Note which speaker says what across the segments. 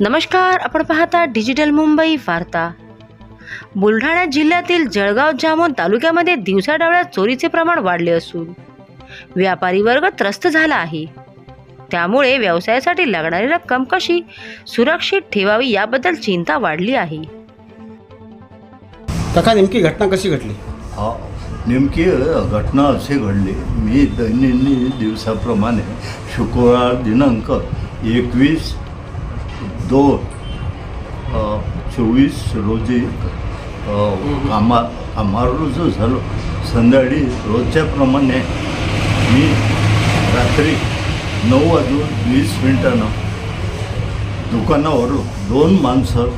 Speaker 1: नमस्कार आपण पाहता डिजिटल मुंबई वार्ता. बुलढाणा जिल्ह्यातील जळगाव जामोद तालुक्यामध्ये दिवसाढवळ्यात चोरीचे प्रमाण वाढले असून व्यापारी वर्ग त्रस्त झाला आहे. त्यामुळे व्यवसायासाठी लागणारी रक्कम कशी सुरक्षित ठेवावी याबद्दल चिंता वाढली आहे.
Speaker 2: काका नेमकी घटना कशी घडली?
Speaker 3: हा नेमकी घटना अशी घडली. मी दैनंदिन दिवसाप्रमाणे शुक्रवार दिनांक एकवीस दोन चोवीस रोजी कामा कामावर रुजू झालो. संध्याकाळी रोजच्याप्रमाणे मी रात्री नऊ वाजून वीस मिनिटानं दुकानावरून दोन माणसं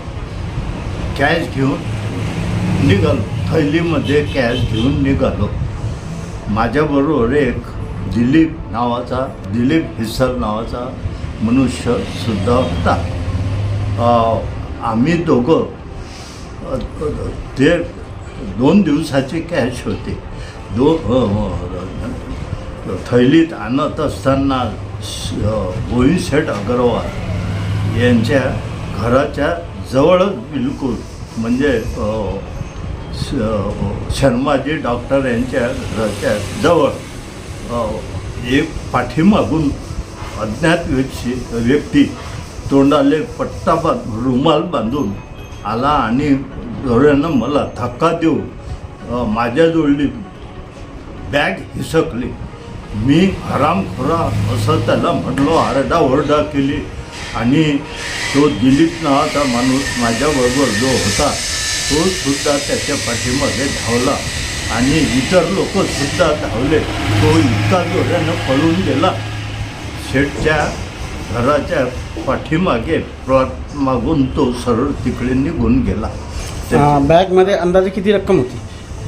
Speaker 3: कॅश घेऊन निघालो. थैलीमध्ये कॅश घेऊन निघालो. माझ्याबरोबर एक दिलीप नावाचा दिलीप हिस्सल नावाचा मनुष्य सुद्धा होता. आम्ही दोघं ते दोन दिवसाची कॅश होती. दो हो, हो, हो. थैलीत आणत असताना श- अग्रवाल यांच्या घराच्या जवळच बिलकुल म्हणजे श- शर्माजी डॉक्टर यांच्या घराच्या जवळ एक पाठीमागून अज्ञात व्यक्ती व्यक्ती तोंडाले पट्टा बांध रुमाल बांधून आला आणि जोरानं मला धक्का देऊन माझ्या माझ्याजवळली बॅग हिसकली. मी हरामखोरा असं त्याला म्हटलो आरडाओरडा केली आणि तो दिलीप नावाचा माणूस माझ्याबरोबर जो होता तो सुद्धा त्याच्या पाठीमागे धावला आणि इतर लोक सुद्धा धावले. तो इतका जोरानं पळून गेला. शेठच्या घराच्या पाठीमागे प्लॉट मागून तो सरळ तिकडे निघून गेला.
Speaker 2: बॅगमध्ये अंदाजे किती रक्कम होती?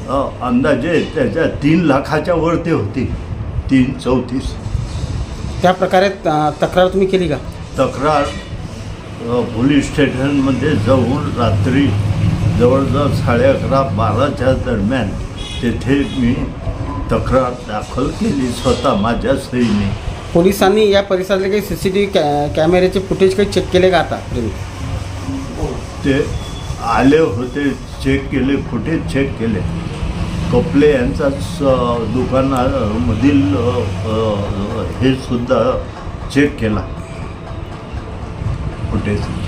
Speaker 3: अ, अंदाजे त्याच्या तीन लाखाच्या वरती होती. तीन चौतीस.
Speaker 2: त्या प्रकारे तक्रार तुम्ही केली का?
Speaker 3: तक्रार अ, पोलीस स्टेशनमध्ये जाऊन रात्री जवळजवळ साडे अकरा बाराच्या दरम्यान तेथे मी तक्रार दाखल केली स्वतः माझ्या सहीने.
Speaker 2: पोलिसांनी या परिसरातले काही सी सी टी व्ही कॅ कॅमेऱ्याचे फुटेज काही चेक केले का आतापर्यंत
Speaker 3: ते आले होते चेक केले फुटेज चेक केले. कपले यांचा स- दुकानामधील अ, अ, हे सुद्धा चेक केला. फुटेज.